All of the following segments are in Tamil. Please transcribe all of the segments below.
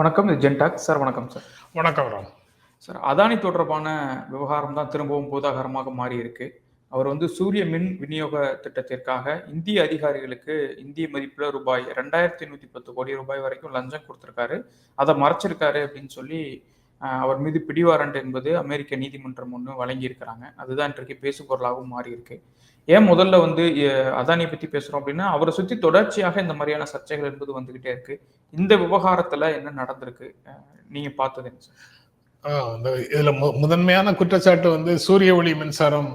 வணக்கம் இது ஜென்டாக். சார் வணக்கம் சார். வணக்கம் ராம். சார் அதானி தொடர்பான விவகாரம் தான் திரும்பவும் பூதாகரமாக மாறி இருக்கு அவர் வந்து சூரிய மின் விநியோக திட்டத்திற்காக இந்திய அதிகாரிகளுக்கு இந்திய மதிப்பில் ரூபாய் ரெண்டாயிரத்தி நூற்றி பத்து கோடி ரூபாய் வரைக்கும் லஞ்சம் கொடுத்துருக்காரு. அதை மறைச்சிருக்காரு அப்படின்னு சொல்லி அவர் மீது பிடிவாரண்ட் என்பது அமெரிக்க நீதிமன்றம் ஒன்று வழங்கியிருக்கிறாங்க. அதுதான் இன்றைக்கு பேசு பொருளாகவும் மாறி இருக்கு ஏன் முதல்ல வந்து அஹ், அதானியை பற்றி பேசுகிறோம் அப்படின்னா அவரை சுற்றி தொடர்ச்சியாக இந்த மாதிரியான சர்ச்சைகள் என்பது வந்துகிட்டே இருக்கு. இந்த விவகாரத்தில் என்ன நடந்திருக்கு? நீங்கள் நீங்க பார்த்தது என்ன சார்? ஆஹ் இதுல மு- முதன்மையான குற்றச்சாட்டு வந்து சூரிய ஒளி மின்சாரம்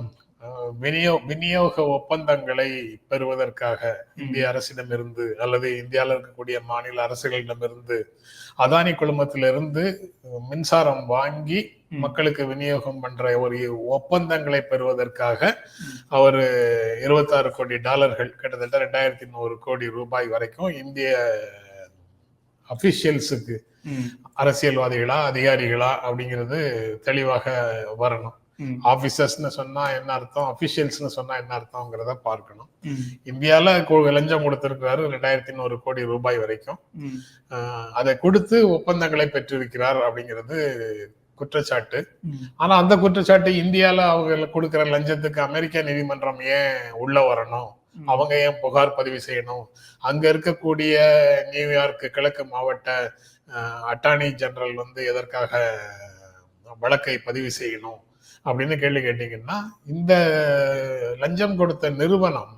விநியோ விநியோக ஒப்பந்தங்களை பெறுவதற்காக இந்திய அரசிடமிருந்து அல்லது இந்தியாவில் இருக்கக்கூடிய மாநில அரசுகளிடமிருந்து அதானி குழுமத்திலிருந்து மின்சாரம் வாங்கி. மக்களுக்கு விநியோகம் பண்ற ஒரு ஒப்பந்தங்களை பெறுவதற்காக அவர் இருபத்தாறு கோடி டாலர்கள் கிட்டத்தட்ட ரெண்டாயிரத்தி நூறு கோடி ரூபாய் வரைக்கும் இந்திய அபிஷியல்ஸுக்கு அரசியல்வாதிகளா அதிகாரிகளா அப்படிங்கிறது தெளிவாக வரணும். ஆபீசர்ஸ்னு சொன்னா என்ன அர்த்தம்? அபிஷியல்ஸ்னு சொன்னா என்ன அர்த்தம்ங்கிறத பார்க்கணும். இந்தியால லஞ்சம் கொடுத்திருக்கிறாரு ரெண்டாயிரத்தி நூறு கோடி ரூபாய் வரைக்கும். அதை கொடுத்து ஒப்பந்தங்களை பெற்றிருக்கிறார் அப்படிங்கிறது குற்றச்சாட்டு. ஆனா அந்த குற்றச்சாட்டு இந்தியால அவங்க கொடுக்கிற லஞ்சத்துக்கு அமெரிக்க நீதிமன்றம் ஏன் உள்ள வரணும். அவங்க ஏன் புகார் பதிவு செய்யணும்? அங்க இருக்கக்கூடிய நியூயார்க் கிழக்கு மாவட்ட அட்டார்னி ஜெனரல் வந்து எதற்காக வழக்கை பதிவு செய்யணும்? அப்படின்னு கேள்வி கேட்டீங்கன்னா இந்த லஞ்சம் கொடுத்த நிறுவனம்.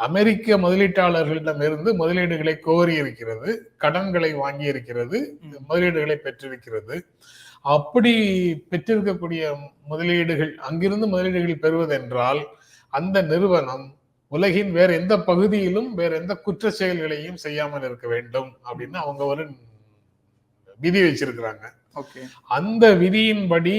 அமெரிக்க முதலீட்டாளர்களிடமிருந்து முதலீடுகளை கோரி இருக்கிறது கடன்களை வாங்கி இருக்கிறது. முதலீடுகளை பெற்றிருக்கிறது அப்படி பெற்றிருக்கக்கூடிய முதலீடுகள் அங்கிருந்து முதலீடுகள் பெறுவதென்றால் அந்த நிறுவனம் உலகின் வேற எந்த பகுதியிலும் வேற எந்த குற்ற செயல்களையும் செய்யாமல் இருக்க வேண்டும் அப்படின்னு அவங்க ஒரு விதி வச்சிருக்கிறாங்க அந்த விதியின்படி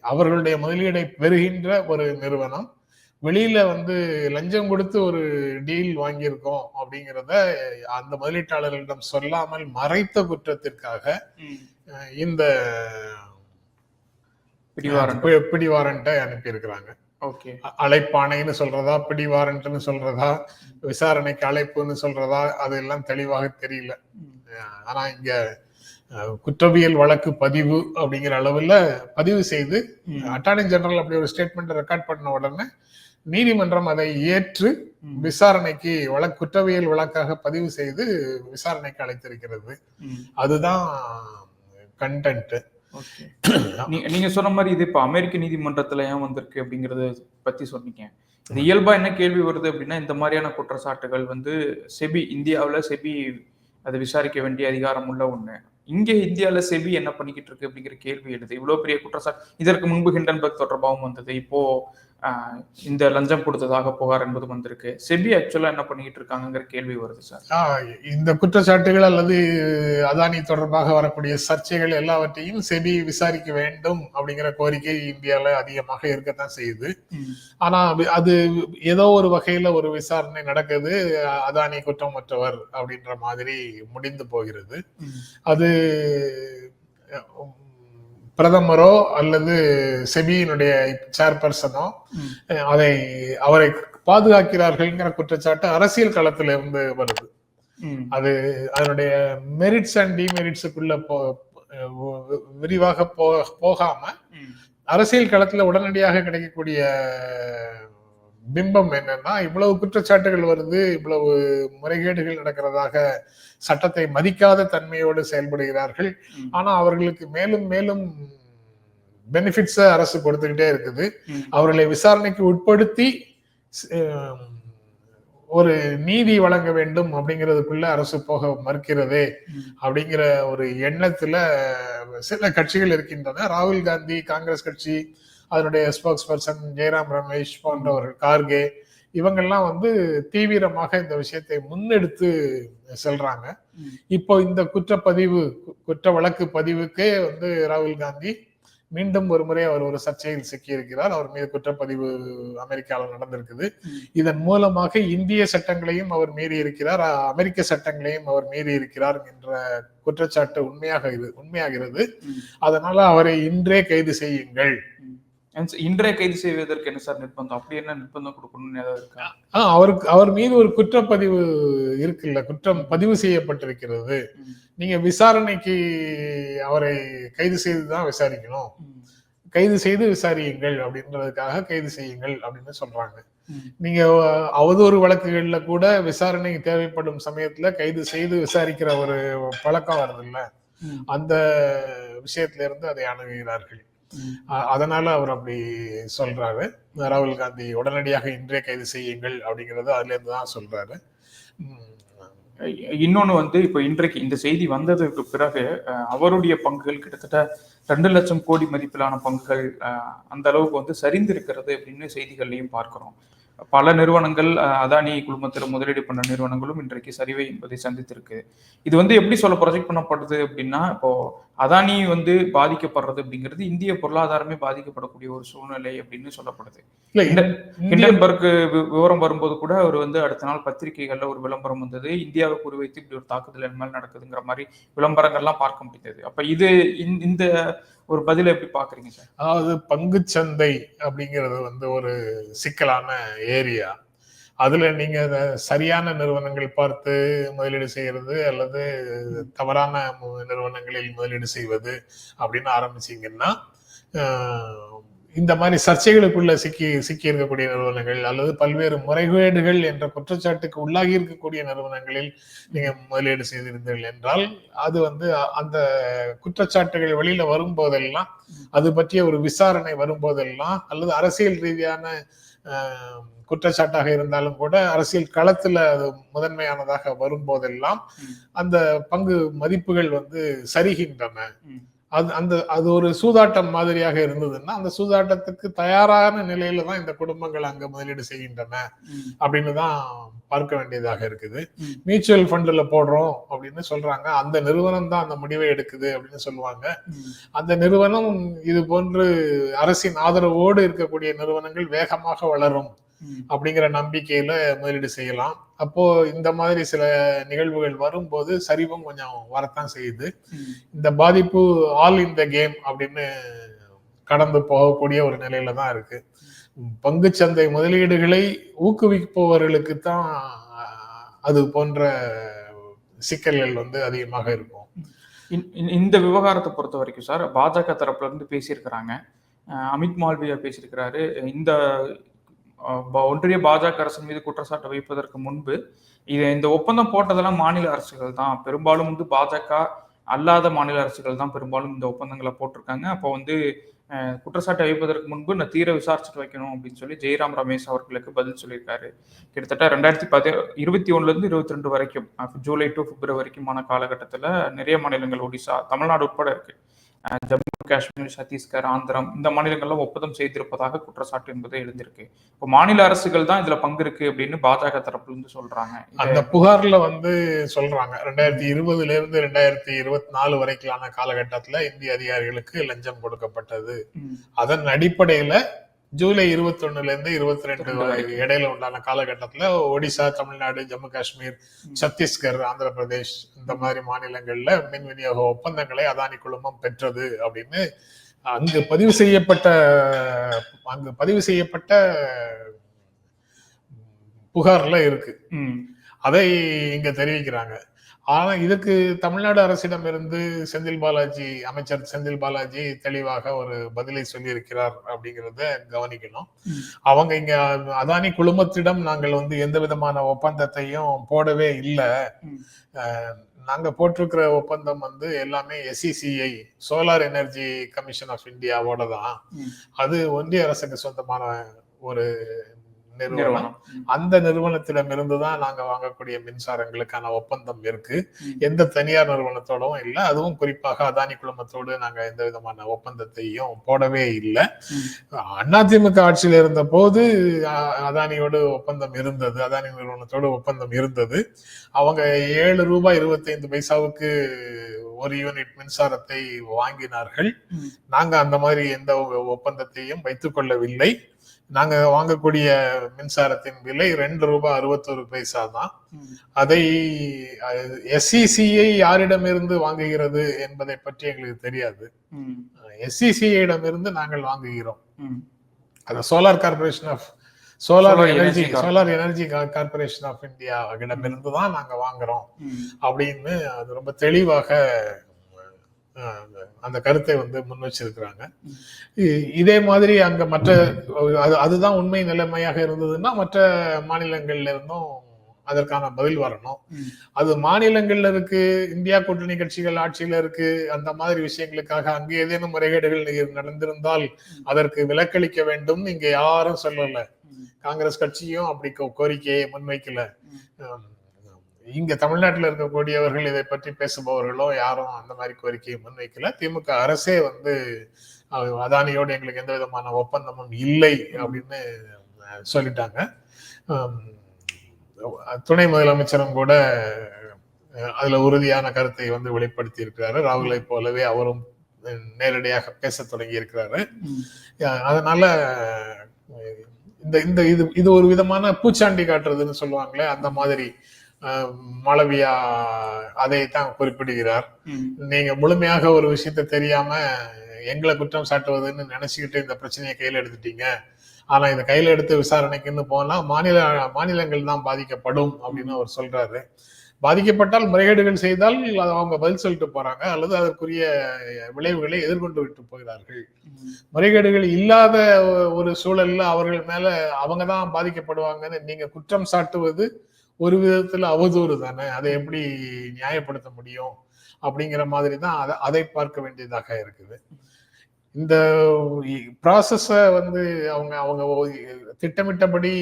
அவர்களுடைய முதலீடை பெறுகின்ற ஒரு நிறுவனம் வெளியில வந்து லஞ்சம் கொடுத்து ஒரு டீல் வாங்கியிருக்கோம் அப்படிங்கிறத அந்த முதலீட்டாளர்களிடம் சொல்லாமல் மறைத்த குற்றத்திற்காக இந்த பிடிவாரண்ட் பிடிவாரண்ட்டை அனுப்பியிருக்கிறாங்க. ஓகே. அ- அழைப்பாணைன்னு சொல்றதா பிடிவாரண்ட்னு சொல்றதா விசாரணைக்கு அழைப்புன்னு சொல்றதா அதெல்லாம் தெளிவாக தெரியல. ஆனா இங்க குற்றவியல் வழக்கு பதிவு அப்படிங்கிற அளவுல பதிவு செய்து அட்டார்னி ஜெனரல் அப்படி ஒரு ஸ்டேட்மெண்ட் ரெக்கார்ட் பண்ண உடனே நீதிமன்றம் அதை ஏற்று விசாரணைக்கு வழக்கு குற்றவியல் வழக்காக பதிவு செய்து விசாரணைக்கு அழைத்திருக்கிறது. அதுதான் கண்டென்ட் நீங்க சொன்ன மாதிரி இது இப்ப அமெரிக்க நீதிமன்றத்துல ஏன் வந்திருக்கு அப்படிங்கறத பத்தி சொன்னீங்க. இது இயல்பா என்ன கேள்வி வருது அப்படின்னா இந்த மாதிரியான குற்றச்சாட்டுகள் வந்து செபி இந்தியாவுல செபி அதை விசாரிக்க வேண்டிய அதிகாரம் உள்ள ஒண்ணு. இங்கே இந்தியால செபி என்ன பண்ணிக்கிட்டு இருக்கு அப்படிங்கிற கேள்வி எழுது. இவ்வளவு பெரிய குற்றச்சாட்டு. இதற்கு முன்பு ஹிண்டன்பர்க் தொடர்பாகவும் வந்தது. இப்போ இந்த லஞ்சம் கொடுத்ததாக புகார் என்பது வந்திருக்கு. செபி ஆக்சுவலா என்ன பண்ணிக்கிட்டு இருக்காங்கங்கிற கேள்வி வருது சார். இந்த குற்றச்சாட்டுகள் அல்லது அதானி தொடர்பாக வரக்கூடிய சர்ச்சைகள் எல்லாவற்றையும் செபி விசாரிக்க வேண்டும் அப்படிங்கிற கோரிக்கை இந்தியால அதிகமாக இருக்கத்தான் செய்யுது. ஆனா அது- ஏதோ ஒரு வகையில ஒரு விசாரணை நடக்குது அதானி குற்றமற்றவர் அப்படின்ற மாதிரி முடிந்து போகிறது. அது பிரதமரோ அல்லது செபியினுடைய சேர்பர்சனோ அதை அவரை பாதுகாக்கிறார்கள்ங்கிற குற்றச்சாட்டு அரசியல் களத்துல இருந்து வருது. அது அதனுடைய மெரிட்ஸ் அண்ட் டிமெரிட்ஸுக்குள்ள போ விரிவாக போ போகாம அரசியல் களத்துல உடனடியாக கிடைக்கக்கூடிய பிம்பம் என்னன்னா இவ்வளவு குற்றச்சாட்டுகள் வருது இவ்வளவு முறைகேடுகள் நடக்கிறதாக சட்டத்தை மதிக்காத தன்மையோடு செயல்படுகிறார்கள். ஆனா அவர்களுக்கு மேலும் மேலும் பெனிஃபிட்ஸ அரசு கொடுத்துக்கிட்டே இருக்குது. அவர்களை விசாரணைக்கு உட்படுத்தி ஒரு நீதி வழங்க வேண்டும் அப்படிங்கிறதுக்குள்ள அரசு போக மறுக்கிறதே அப்படிங்கிற ஒரு எண்ணத்துல சில கட்சிகள் இருக்கின்றன. ராகுல் காந்தி காங்கிரஸ் கட்சி அதனுடைய ஸ்போக்ஸ் பர்சன் ஜெயராம் ரமேஷ் போன்றவர்கள் கார்கே இவங்கெல்லாம் வந்து தீவிரமாக இந்த விஷயத்தை முன்னெடுத்து செல்றாங்க. இப்போ இந்த குற்றப்பதிவு குற்ற வழக்கு பதிவுக்கே வந்து ராகுல் காந்தி மீண்டும் ஒரு முறை அவர் ஒரு சர்ச்சையில் சிக்கியிருக்கிறார் அவர் மீது குற்றப்பதிவு அமெரிக்காவில் நடந்திருக்குது. இதன் மூலமாக இந்திய சட்டங்களையும் அவர் மீறி இருக்கிறார் அமெரிக்க சட்டங்களையும் அவர் மீறி இருக்கிறார் என்ற குற்றச்சாட்டு உண்மையாக உண்மையாகிறது. அதனால அவரை இன்றே கைது செய்யுங்கள். இன்றைய கைது செய்வதற்கு என்ன சார் நிர்பந்தம்? அப்படி என்ன நிர்பந்தம் கொடுக்கணும்னு ஏதாவது இருக்கா? அவருக்கு அவர் மீது ஒரு குற்றப்பதிவு இருக்குல்ல குற்றம் பதிவு செய்யப்பட்டிருக்கிறது. நீங்க விசாரணைக்கு அவரை கைது செய்து தான் விசாரிக்கணும். கைது செய்து விசாரியுங்கள் அப்படின்றதுக்காக கைது செய்யுங்கள் அப்படின்னு சொல்றாங்க. நீங்க அவதூறு வழக்குகள்ல கூட விசாரணை தேவைப்படும் சமயத்துல கைது செய்து விசாரிக்கிற ஒரு பழக்கம் வருது இல்ல அந்த விஷயத்துல இருந்து அதை அணுகுகிறார்கள். அதனால அவர் அப்படி சொல்றாரு. ராகுல் காந்தி உடனடியாக இன்றே கைது செய்யுங்கள் அப்படிங்கிறது அதுல இருந்து தான் சொல்றாரு. இன்னொன்று இன்னொன்னு வந்து இப்போ இன்றைக்கு இந்த செய்தி வந்ததுக்கு பிறகு அவருடைய பங்குகள் கிட்டத்தட்ட ரெண்டு லட்சம் கோடி மதிப்பிலான பங்குகள் அந்த அளவுக்கு வந்து சரிந்திருக்கிறது அப்படின்னு செய்திகள்லையும் பார்க்கிறோம். பல நிறுவனங்கள் அதானி குழுமத்தில் முதலீடு பண்ண நிறுவனங்களும் இன்றைக்கு சரிவை என்பதை சந்தித்திருக்கு. இது வந்து எப்படி சொல்ல ப்ரொஜெக்ட் பண்ணப்படுது அப்படின்னா இப்போ அதானி வந்து பாதிக்கப்படுறது அப்படிங்கிறது இந்திய பொருளாதாரமே பாதிக்கப்படக்கூடிய ஒரு சூழ்நிலை அப்படின்னு சொல்லப்படுது. ஹிண்டன்பர்க் விவரம் வரும்போது கூட அவர் வந்து அடுத்த நாள் பத்திரிகைகள்ல ஒரு விளம்பரம் வந்தது. இந்தியாவை குறிவைத்து இப்படி ஒரு தாக்குதல் என் மேல் நடக்குதுங்கிற மாதிரி விளம்பரங்கள்லாம் பார்க்க முடிந்தது. அப்ப இது இந்த ஒரு பதிலை எப்படி பாக்குறீங்க சார்? அதாவது பங்குச்சந்தை அப்படிங்கிறது வந்து ஒரு சிக்கலான ஏரியா. அதுல நீங்க சரியான நிறுவனங்கள் பார்த்து முதலீடு செய்யறது அல்லது தவறான நிறுவனங்களில் முதலீடு செய்வது அப்படின்னு ஆரம்பிச்சீங்கன்னா இந்த மாதிரி சர்ச்சைகளுக்குள்ள சிக்கி சிக்கி இருக்கக்கூடிய நிறுவனங்கள் அல்லது பல்வேறு முறைகேடுகள் என்ற குற்றச்சாட்டுக்கு உள்ளாகி இருக்கக்கூடிய நிறுவனங்களில் நீங்க முதலீடு செய்திருந்தீர்கள் என்றால் அது வந்து அந்த குற்றச்சாட்டுகள் வெளியில வரும்போதெல்லாம் அது பற்றிய ஒரு விசாரணை வரும்போதெல்லாம் அல்லது அரசியல் ரீதியான ஆஹ், குற்றச்சாட்டாக இருந்தாலும் கூட அரசியல் களத்துல அது முதன்மையானதாக வரும்போதெல்லாம். அந்த பங்கு மதிப்புகள் வந்து சரிகின்றன. அது அந்த அது ஒரு சூதாட்டம் மாதிரியாக இருந்ததுன்னா அந்த சூதாட்டத்துக்கு தயாரான நிலையில தான் இந்த குடும்பங்கள் அங்க முதலீடு செய்கின்றன அப்படின்னு தான் பார்க்க வேண்டியதாக இருக்குது. மியூச்சுவல் ஃபண்ட்ல போடுறோம் அப்படின்னு சொல்றாங்க. அந்த நிறுவனம் தான் அந்த முடிவை எடுக்குது அப்படின்னு சொல்லுவாங்க. அந்த நிறுவனம் இது போன்று அரசின் ஆதரவோடு இருக்கக்கூடிய நிறுவனங்கள் வேகமாக வளரும் அப்படிங்கிற நம்பிக்கையில முதலீடு செய்யலாம். அப்போ இந்த மாதிரி சில நிகழ்வுகள் வரும்போது சரிவும் கொஞ்சம் வரத்தான் செய்யுது. இந்த பாதிப்பு ஆல் இன் த கேம் அப்படின்னு கடந்து போகக்கூடிய ஒரு நிலையில தான் இருக்கு. பங்குச்சந்தை முதலீடுகளை ஊக்குவிப்பவர்களுக்கு தான் அது போன்ற சிக்கல்கள் வந்து அதிகமாக இருக்கும். இந்- இந்த விவகாரத்தை பொறுத்த வரைக்கும் சார் பாஜக தரப்புல இருந்து பேசியிருக்கிறாங்க. அமித் மால்வியா பேசியிருக்கிறாரு. இந்த ஒன்றிய பாஜக அரசின் மீது குற்றச்சாட்டு வைப்பதற்கு முன்பு இது இந்த ஒப்பந்தம் போட்டதெல்லாம் மாநில அரசுகள் தான். பெரும்பாலும் வந்து பாஜக அல்லாத மாநில அரசுகள் தான் பெரும்பாலும் இந்த ஒப்பந்தங்களை போட்டிருக்காங்க. அப்போ வந்து குற்றச்சாட்டை வைப்பதற்கு முன்பு நான் தீர விசாரிச்சுட்டு வைக்கணும் அப்படின்னு சொல்லி ஜெயராம் ரமேஷ் அவர்களுக்கு பதில் சொல்லியிருக்காரு. கிட்டத்தட்ட ரெண்டாயிரத்தி பதி இருபத்தி ஒன்றுலேருந்து இருபத்தி ரெண்டு வரைக்கும் ஜூலை டு பிப்ரவரிக்குமான காலகட்டத்தில் நிறைய மாநிலங்கள் ஒடிசா தமிழ்நாடு உட்பட இருக்குது ஜம்மு காஷ்மீர் சத்தீஸ்கர் ஆந்திரம் இந்த மாநிலங்கள்லாம் ஒப்பந்தம் செய்திருப்பதாக குற்றச்சாட்டு என்பது எழுந்திருக்கு. இப்போ மாநில அரசுகள் தான் இதுல பங்கு இருக்கு அப்படின்னு பாஜக தரப்புல இருந்து சொல்றாங்க அந்த புகார்ல வந்து சொல்றாங்க ரெண்டாயிரத்தி இருபதுல இருந்து ரெண்டாயிரத்தி இருபத்தி நாலு வரைக்கிலான காலகட்டத்துல இந்திய அதிகாரிகளுக்கு லஞ்சம் கொடுக்கப்பட்டது. அதன் அடிப்படையில ஜூலை இருபத்தி ஒண்ணுல இருந்து இருபத்தி ரெண்டு. இடையில உண்டான காலகட்டத்துல ஒடிசா தமிழ்நாடு ஜம்மு காஷ்மீர். சத்தீஸ்கர் ஆந்திர பிரதேஷ் இந்த மாதிரி மாநிலங்கள்ல மின் விநியோக ஒப்பந்தங்களை அதானி குழுமம் பெற்றது அப்படின்னு அங்கு பதிவு செய்யப்பட்ட அங்கு பதிவு செய்யப்பட்ட புகார்ல இருக்கு அதை இங்க தெரிவிக்கிறாங்க ஆனா இதுக்கு தமிழ்நாடு அரசிடம் இருந்து செந்தில் பாலாஜி அமைச்சர் செந்தில் பாலாஜி தெளிவாக ஒரு பதிலை சொல்லியிருக்கிறார் அப்படிங்கிறத கவனிக்கணும். அவங்க இங்க அதானி குழுமத்திடம் நாங்கள் வந்து எந்த விதமான ஒப்பந்தத்தையும் போடவே இல்லை. நாங்க போட்டிருக்கிற ஒப்பந்தம் வந்து எல்லாமே SECI solar energy commission of இந்தியாவோட தான். அது ஒன்றிய அரசுக்கு சொந்தமான ஒரு நிறுவனம். அந்த நிறுவனத்திடம் இருந்து தான் நாங்க வாங்கக்கூடிய மின்சாரங்களுக்கான ஒப்பந்தம் இருக்கு. எந்த தனியார் நிறுவனத்தோடவும் இல்லை அதுவும் குறிப்பாக அதானி குழுமத்தோடு நாங்க எந்த விதமான ஒப்பந்தத்தையும் போடவே இல்லை. அதிமுக ஆட்சியில் இருந்த போது அதானியோடு ஒப்பந்தம் இருந்தது அதானி நிறுவனத்தோடு ஒப்பந்தம் இருந்தது. அவங்க ஏழு ரூபாய் இருபத்தைந்து பைசாவுக்கு ஒரு யூனிட் மின்சாரத்தை வாங்கினார்கள். ம். நாங்க அந்த மாதிரி எந்த ஒப்பந்தத்தையும் வைத்துக் கொள்ளவில்லை நாங்க வாங்கக்கூடிய மின்சாரத்தின் விலை ரெண்டு ரூபாய் அறுபத்தொரு பைசா தான் அதை எஸ்இசிஐ யாரிடமிருந்து வாங்குகிறது என்பதை பற்றி எங்களுக்கு தெரியாது ம், எஸ்இசிஐ இருந்து நாங்கள் வாங்குகிறோம். அது solar corporation of solar energy. Solar energy corporation of India இடமிருந்து தான் நாங்க வாங்குறோம். அப்படின்னு அது ரொம்ப தெளிவாக அந்த கருத்தை வந்து முன் வச்சிருக்கிறாங்க. இதே மாதிரி அங்க மற்ற அது அதுதான் உண்மை நிலைமையாக இருந்ததுன்னா மற்ற மாநிலங்கள்ல இருந்தும் அதற்கான பதில் வரணும். அது மாநிலங்கள்ல இருக்கு இந்தியா கூட்டணி கட்சிகள் ஆட்சியில இருக்கு அந்த மாதிரி விஷயங்களுக்காக அங்கு ஏதேனும் முறைகேடுகள் நடந்திருந்தால் அதற்கு விலக்களிக்க வேண்டும். இங்க யாரும் சொல்லல. காங்கிரஸ் கட்சியும் அப்படி கோரிக்கையை முன்வைக்கல. இங்க தமிழ்நாட்டில் இருக்கக்கூடியவர்கள் இதை பற்றி பேசுபவர்களும் யாரும் அந்த மாதிரி கோரிக்கையை முன்வைக்கல. திமுக அரசே வந்து அதானியோடு எங்களுக்கு எந்த விதமான ஒப்பந்தமும் இல்லை அப்படின்னு சொல்லிட்டாங்க. துணை முதலமைச்சரும் கூட அதுல உறுதியான கருத்தை வந்து வெளிப்படுத்தி இருக்கிறாரு ராகுலை போலவே அவரும் நேரடியாக பேச தொடங்கி இருக்கிறாரு அதனால இந்த இந்த இது இது ஒரு விதமான பூச்சாண்டி காட்டுறதுன்னு சொல்லுவாங்களே அந்த மாதிரி மாளவியா அதை தான் குறிப்பிடுகிறார். நீங்க முழுமையாக ஒரு விஷயத்த தெரியாம எங்களை குற்றம் சாட்டுவதுன்னு நினைச்சுக்கிட்டு இந்த பிரச்சனையை கையில எடுத்துட்டீங்க ஆனா இதை கையில எடுத்து விசாரணைக்குன்னு போனா மாநில மாநிலங்கள் தான் பாதிக்கப்படும் அப்படின்னு அவர் சொல்றாரு பாதிக்கப்பட்டால் முறைகேடுகள் செய்தால் அவங்க பதில் சொல்லிட்டு போறாங்க அல்லது அதற்குரிய விளைவுகளை எதிர்கொண்டு விட்டு போகிறார்கள். முறைகேடுகள் இல்லாத ஒரு சூழல்ல அவர்கள் மேல அவங்க தான் பாதிக்கப்படுவாங்கன்னு நீங்க குற்றம் சாட்டுவது ஒரு விதத்துல அவதூறு தானே? அதை எப்படி நியாயப்படுத்த முடியும்? அப்படிங்கிற மாதிரி தான் அதை அதை பார்க்க வேண்டியதாக இருக்குது. இந்த ப்ராசஸ வந்து அவங்க அவங்க திட்டமிட்டபடி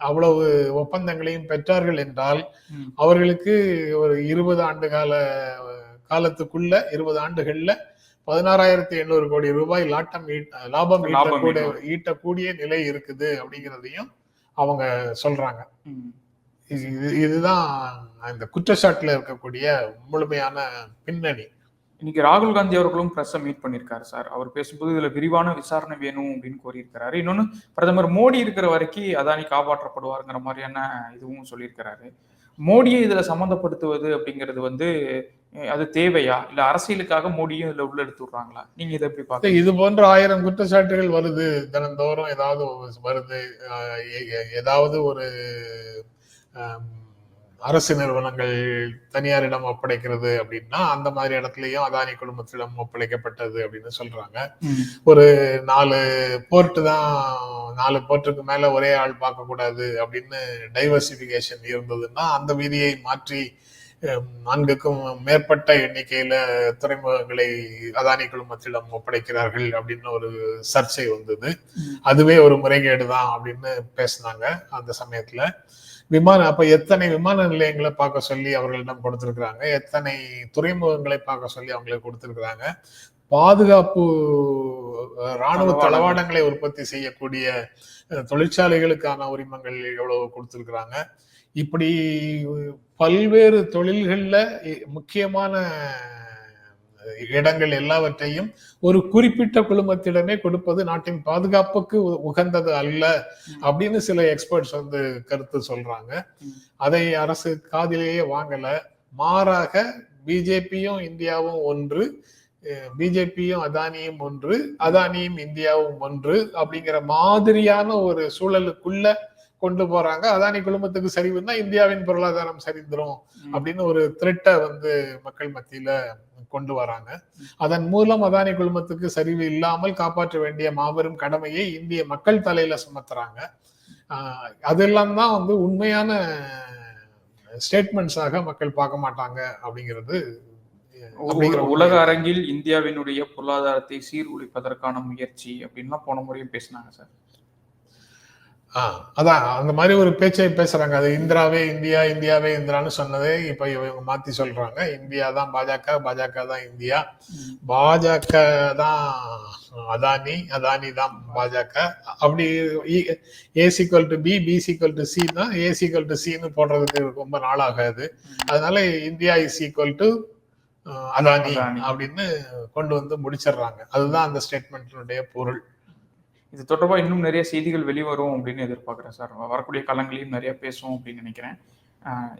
அவ்வளவு ஒப்பந்தங்களையும் பெற்றார்கள் என்றால். அவர்களுக்கு ஒரு இருபது ஆண்டு கால காலத்துக்குள்ள இருபது ஆண்டுகள்ல பதினாறாயிரத்தி எண்ணூறு கோடி ரூபாய் லாட்டம் லாபம் ஈட்டக்கூடிய ஈட்டக்கூடிய நிலை இருக்குது அப்படிங்கிறதையும் அவங்க சொல்றாங்க. இதுதான் இந்த குற்றச்சாட்டுல இருக்கக்கூடிய முழுமையான பின்னணி. இன்னைக்கு ராகுல் காந்தி அவர்களும் பிரஸ்ஸை மீட் பண்ணியிருக்காரு சார். அவர் பேசும்போது இதுல விரிவான விசாரணை வேணும் அப்படின்னு கோரியிருக்கிறாரு. இன்னொன்னு பிரதமர் மோடி இருக்கிற வரைக்கும் அதானி காப்பாற்றப்படுவாருங்கிற மாதிரியான இதுவும் சொல்லியிருக்கிறாரு. மோடியை இதுல சம்மந்தப்படுத்துவது அப்படிங்கிறது வந்து அது தேவையா? இல்ல அரசியலுக்காக மோடியும் இதுல உள்ள எடுத்து விடுறாங்களா? நீங்க இதை எப்படி பாக்குறீங்க? இது போன்ற ஆயிரம் குற்றச்சாட்டுகள் வருது. தினந்தோறும் ஏதாவது வருது. ஏதாவது ஒரு அரசு நிறுவனங்கள் தனியாரிடம் ஒப்படைக்கிறது அப்படின்னா அந்த மாதிரி இடத்துலயும் அதானி குடும்பத்திடம் ஒப்படைக்கப்பட்டது அப்படின்னு சொல்றாங்க. ஒரு நாலு போர்ட்டு தான் நாலு போர்ட்டுக்கு மேல ஒரே ஆள் பார்க்க கூடாது அப்படின்னு டைவர்சிபிகேஷன் இருந்ததுன்னா அந்த விதியை மாற்றி நான்குக்கும் மேற்பட்ட எண்ணிக்கையில துறைமுகங்களை அதானி குழுமத்திடம் ஒப்படைக்கிறார்கள் அப்படின்னு ஒரு சர்ச்சை வந்தது. அதுவே ஒரு முறைகேடு தான் அப்படின்னு பேசினாங்க அந்த சமயத்துல. விமான அப்ப எத்தனை விமான நிலையங்களை பார்க்க சொல்லி அவர்களிடம் கொடுத்திருக்கிறாங்க? எத்தனை துறைமுகங்களை பார்க்க சொல்லி அவங்களுக்கு கொடுத்திருக்கிறாங்க? பாதுகாப்பு ராணுவ தளவாடங்கள். உற்பத்தி செய்யக்கூடிய தொழிற்சாலைகளுக்கான உரிமங்கள் எவ்வளவு கொடுத்திருக்கிறாங்க இப்படி பல்வேறு தொழில்கள்ல முக்கியமான இடங்கள் எல்லாவற்றையும் ஒரு குறிப்பிட்ட குழுமத்திடமே கொடுப்பது நாட்டின் பாதுகாப்புக்கு உகந்தது அல்ல அப்படின்னு சில எக்ஸ்பர்ட்ஸ் வந்து கருத்து சொல்றாங்க. அதை அரசு காதிலேயே வாங்கல மாறாக பிஜேபியும் இந்தியாவும் ஒன்று பிஜேபியும் அதானியும் ஒன்று அதானியும் இந்தியாவும் ஒன்று அப்படிங்கிற மாதிரியான ஒரு சூழலுக்குள்ள கொண்டு போறாங்க. அதானி குழுமத்துக்கு சரிவுன்னா இந்தியாவின் பொருளாதாரம் சரிந்துரும். அப்படின்னு ஒரு த்ரெட்டை வந்து மக்கள் மத்தியில கொண்டு வராங்க. அதன் மூலம் அதானி குழுமத்துக்கு சரிவு இல்லாமல் காப்பாற்ற வேண்டிய மாபெரும் கடமையை இந்திய மக்கள் தலையில சுமத்துறாங்க. அதெல்லாம் தான் வந்து உண்மையான ஸ்டேட்மெண்ட்ஸாக மக்கள் பார்க்க மாட்டாங்க அப்படிங்கிறது அப்படிங்கிற உலக அரங்கில் இந்தியாவினுடைய பொருளாதாரத்தை சீர்குலைப்பதற்கான முயற்சி அப்படின்லாம் போன முறையும் பேசினாங்க சார். அதான் அந்த மாதிரி ஒரு பேச்சை பேசுறாங்க. அது இந்திராவே இந்தியா இந்தியாவே இந்திரான்னு சொன்னதே இப்ப இவங்க மாத்தி சொல்றாங்க. இந்தியா தான் பாஜக பாஜக தான் இந்தியா. பாஜக தான் அதானி அதானி தான் பாஜக. அப்படி A is equal to B B is equal to C தான் ஏசிக்வல் டு சின்னு போடுறதுக்கு ரொம்ப நாளாகாது. அதனால India is equal to Adani. அப்படின்னு கொண்டு வந்து முடிச்சிடுறாங்க. அதுதான் அந்த ஸ்டேட்மெண்ட்டினுடைய பொருள். இது தொடர்பா இன்னும் நிறைய செய்திகள் வெளிவரும் அப்படின்னு எதிர்பார்க்கிறேன் சார். வரக்கூடிய காலங்களையும் நிறைய பேசுவோம் அப்படின்னு நினைக்கிறேன்.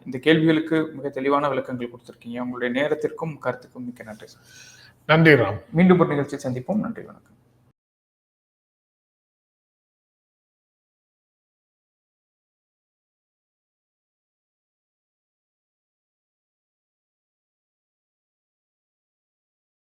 இந்த கேள்விகளுக்கு மிக தெளிவான விளக்கங்கள் கொடுத்திருக்கீங்க. உங்களுடைய நேரத்திற்கும் கருத்துக்கும் மிக்க நன்றி சார். நன்றி ராம். மீண்டும் ஒரு நிகழ்ச்சி சந்திப்போம். நன்றி வணக்கம்.